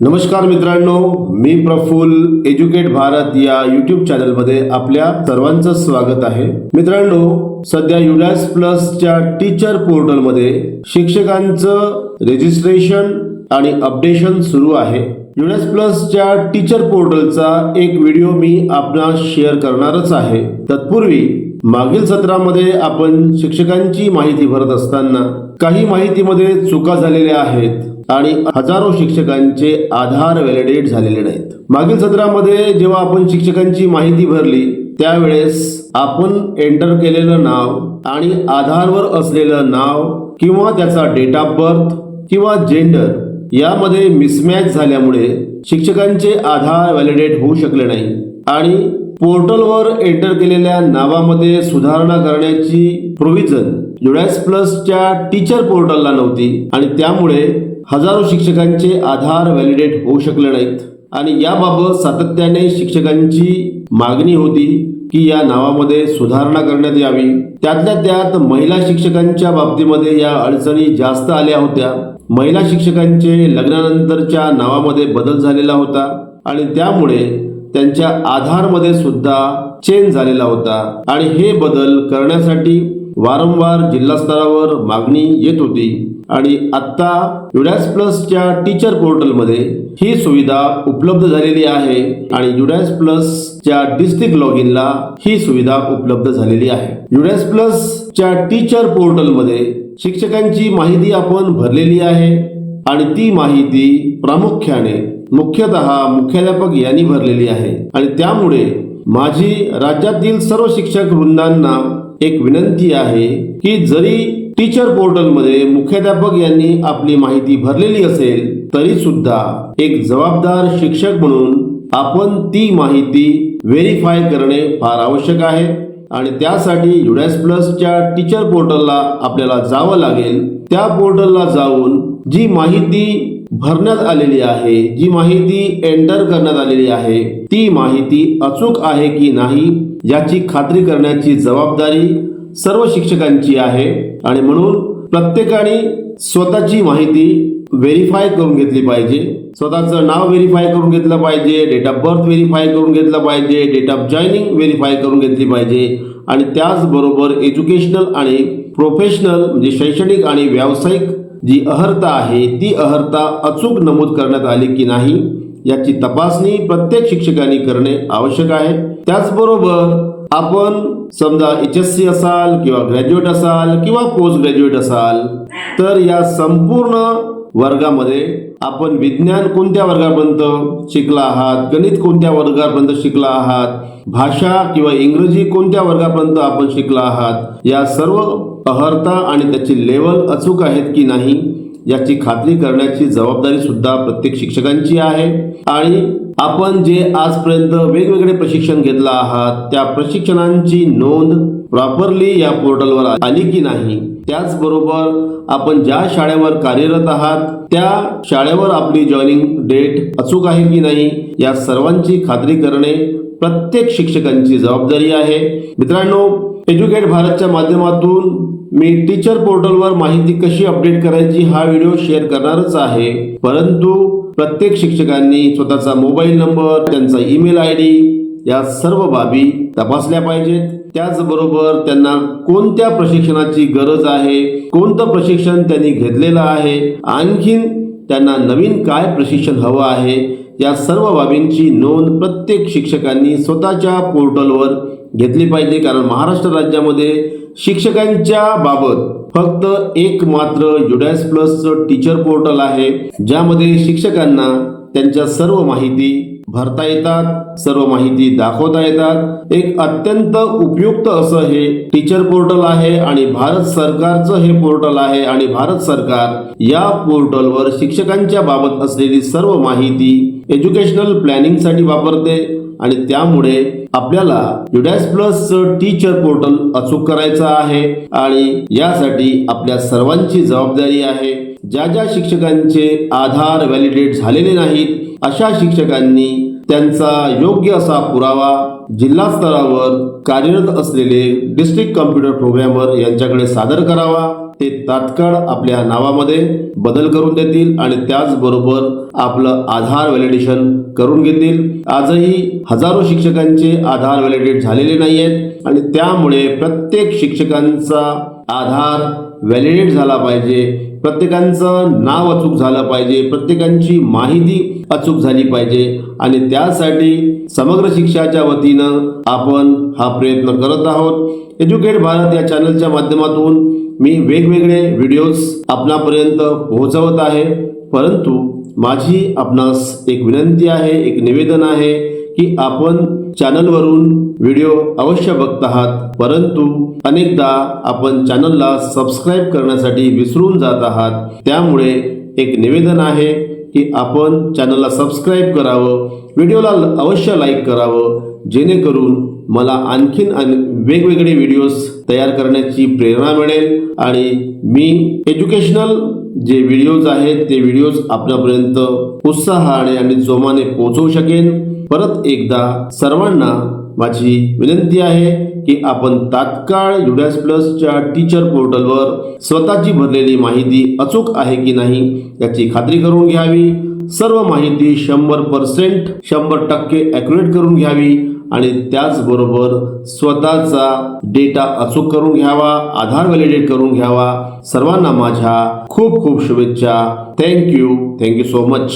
नमस्कार मित्रांनो मी प्रफुल्ल एज्युकेट भारत या युट्यूब चॅनलमध्ये आपल्या सर्वांचं स्वागत आहे. मित्रांनो सध्या युडॅस प्लसच्या टीचर पोर्टलमध्ये शिक्षकांचं रजिस्ट्रेशन आणि अपडेशन सुरू आहे. युडॅस प्लसच्या टीचर पोर्टलचा एक व्हिडिओ मी आपणास शेअर करणारच आहे. तत्पूर्वी मागील सत्रामध्ये आपण शिक्षकांची माहिती भरत असताना काही माहितीमध्ये चुका झालेल्या आहेत. आणि हजारो शिक्षकांचे आधार व्हॅलिडेट झालेले नाहीत. मागील सत्रामध्ये जेव्हा आपण शिक्षकांची माहिती भरली त्यावेळेस आपण एंटर केलेलं नाव आणि आधारवर असलेलं नाव किंवा त्याचा डेट ऑफ बर्थ किंवा जेंडर यामध्ये मिसमॅच झाल्यामुळे शिक्षकांचे आधार व्हॅलिडेट होऊ शकले नाही आणि पोर्टलवर एंटर केलेल्या नावामध्ये सुधारणा करण्याची प्रोव्हिजन युडॅस प्लसच्या टीचर पोर्टलला नव्हती आणि त्यामुळे हजारो शिक्षकांचे आधार व्हॅलिडेट होऊ शकले नाहीत. आणि याबाबत सातत्याने शिक्षकांची मागणी होती की या नावामध्ये सुधारणा करण्यात यावी. त्यातल्या त्यात महिला शिक्षकांच्या बाबतीमध्ये या अडचणी जास्त आल्या होत्या. महिला शिक्षकांचे लग्नानंतरच्या नावामध्ये बदल झालेला होता आणि त्यामुळे त्यांच्या आधारमध्ये सुद्धा चेंज झालेला होता. आणि हे बदल करण्यासाठी वारंवार जिल्हा स्तरावर मागणी येत होती आणि आत्ता युडॅस प्लसच्या टीचर पोर्टलमध्ये ही सुविधा उपलब्ध झालेली आहे आणि युडॅस प्लसच्या डिस्ट्रिक्ट लॉग इनला ही सुविधा उपलब्ध झालेली आहे. युडॅस प्लसच्या टीचर पोर्टलमध्ये शिक्षकांची माहिती आपण भरलेली आहे आणि ती माहिती प्रामुख्याने मुख्यतः मुख्याध्यापक यांनी भरलेली आहे. आणि त्यामुळे माझी राज्यातील सर्व शिक्षक वृंदांना एक विनंती आहे की जरी टीचर पोर्टलमध्ये मुख्याध्यापक यांनी आपली माहिती भरलेली असेल तरी सुद्धा एक जबाबदार शिक्षक म्हणून आपण ती माहिती व्हेरीफाय करणे फार आवश्यक आहे. आणि त्यासाठी युडॅस प्लसच्या टीचर पोर्टलला आपल्याला जावं लागेल. त्या पोर्टलला जाऊन जी माहिती भरण्यात आलेली आहे जी माहिती एंटर करण्यात आलेली आहे ती माहिती अचूक आहे की नाही याची खात्री करण्याची जबाबदारी सर्व शिक्षकांची आहे आणि म्हणून प्रत्येकाने स्वतःची माहिती व्हेरीफाय करून घेतली पाहिजे. स्वतःचं नाव व्हेरीफाय करून घेतलं पाहिजे डेट ऑफ बर्थ व्हेरीफाय करून घेतलं पाहिजे डेट ऑफ जॉईनिंग व्हेरीफाय करून घेतली पाहिजे. आणि त्याचबरोबर एज्युकेशनल आणि प्रोफेशनल म्हणजे शैक्षणिक आणि व्यावसायिक जी अहर्ता आहे ती अहर्ता अचूक नमूद करण्यात आली की नाही याची तपासणी प्रत्येक शिक्षकांनी करणे आवश्यक आहे. त्याचबरोबर आपण समजा एच एस सी असाल किंवा ग्रॅज्युएट असाल किंवा पोस्ट ग्रॅज्युएट असाल तर या संपूर्ण वर्गामध्ये आपण विज्ञान कोणत्या वर्गापर्यंत शिकला आहात गणित कोणत्या वर्गापर्यंत शिकला आहात भाषा किंवा इंग्रजी कोणत्या वर्गापर्यंत आपण शिकला आहात या सर्व अहर्ता आणि त्याची लेवल अचूक आहेत की नाही याची खात्री करण्याची जबाबदारी सुद्धा प्रत्येक शिक्षकांची आहे. आणि आपण जे आजपर्यंत वेगवेगळे प्रशिक्षण घेतलं आहात त्या प्रशिक्षणांची नोंद प्रॉपरली या पोर्टलवर आली की नाही त्याचबरोबर आपण ज्या शाळेवर कार्यरत आहात त्या शाळेवर आपली जॉईनिंग डेट अचूक आहे की नाही या सर्वांची खात्री करणे प्रत्येक शिक्षकांची जबाबदारी आहे. मित्रांनो एज्युकेट भारतच्या माध्यमातून मी टीचर पोर्टलवर माहिती कशी अपडेट करायची हा व्हिडिओ शेअर करणारच आहे. परंतु प्रत्येक शिक्षकांनी स्वतःचा मोबाईल नंबर त्यांचा ईमेल आय डी या सर्व बाबी तपासल्या पाहिजेत. त्याचबरोबर त्यांना कोणत्या प्रशिक्षणाची गरज आहे कोणतं प्रशिक्षण त्यांनी घेतलेलं आहे आणखीन त्यांना नवीन काय प्रशिक्षण हवं आहे या सर्व बाबींची नोंद प्रत्येक शिक्षकांनी स्वतःच्या पोर्टलवर घेतली पाहिजे. कारण महाराष्ट्र राज्यामध्ये शिक्षकांच्या बाबत फक्त एक मात्र युडॅस प्लस टीचर पोर्टल आहे ज्यामध्ये शिक्षकांना त्यांच्या सर्व माहिती भरता येतात सर्व माहिती दाखवता येतात. एक अत्यंत उपयुक्त असं हे टीचर पोर्टल आहे आणि भारत सरकारचं हे पोर्टल आहे आणि भारत सरकार या पोर्टलवर शिक्षकांच्या बाबत असलेली सर्व माहिती एज्युकेशनल प्लॅनिंगसाठी वापरते. आणि त्यामुळे आपल्याला युडॅस प्लस टीचर पोर्टल अचूक करायचं आहे आणि यासाठी आपल्या सर्वांची जबाबदारी आहे. ज्या ज्या शिक्षकांचे आधार व्हॅलिडेट झालेले नाहीत अशा शिक्षकांनी त्यांचा योग्य असा पुरावा जिल्हा स्तरावर कार्यरत असलेले डिस्ट्रिक्ट कम्प्युटर प्रोग्रॅमर यांच्याकडे सादर करावा ते तात्काळ आपल्या नावामध्ये बदल करून देतील आणि त्याचबरोबर आपलं आधार व्हॅलिडेशन करून घेतील. आजही हजारो शिक्षकांचे आधार व्हॅलिडेट झालेले नाही आहेत आणि त्यामुळे प्रत्येक शिक्षकांचा आधार व्हॅलिडेट झाला पाहिजे प्रत्येकांचं नाव अचूक झालं पाहिजे प्रत्येकांची माहिती अचूक झाली पाहिजे आणि त्यासाठी समग्र शिक्षाच्या वतीनं आपण हा प्रयत्न करत आहोत. एज्युकेट भारत या चॅनलच्या माध्यमातून मी वेगवेगळे व्हिडिओज आपणापर्यंत पोहोचवत आहे. परंतु माझी आपणास एक विनंती आहे एक निवेदन आहे की आपण चॅनलवरून व्हिडिओ अवश्य बघत आहात. परंतु अनेकदा आपण चॅनलला सबस्क्राईब करण्यासाठी विसरून जात आहात. त्यामुळे एक निवेदन आहे की आपण चॅनलला सबस्क्राईब करावं व्हिडिओला अवश्य लाईक करावं जेणेकरून मला आणखीन अन वेगवेगळे व्हिडिओज तयार करण्याची प्रेरणा मिळेल आणि मी एज्युकेशनल जे व्हिडिओज आहेत ते व्हिडिओज आपल्यापर्यंत उत्साहाने आणि जोमाने पोहोचवू शकेन. परत एकदा सर्वांना माझी विनंती आहे की आपण तात्काळ युडॅस प्लसच्या टीचर पोर्टलवर स्वतःची भरलेली माहिती अचूक आहे की नाही याची खात्री करून घ्यावी. सर्व माहिती शंभर पर्सेंट शंभर टक्के ॲक्युरेट करून घ्यावी आणि त्याचबरोबर स्वतःचा डेटा अचूक करून घ्यावा आधार व्हॅलिडेट करून घ्यावा. सर्वांना माझ्या खूप खूप शुभेच्छा. Thank you thank you so much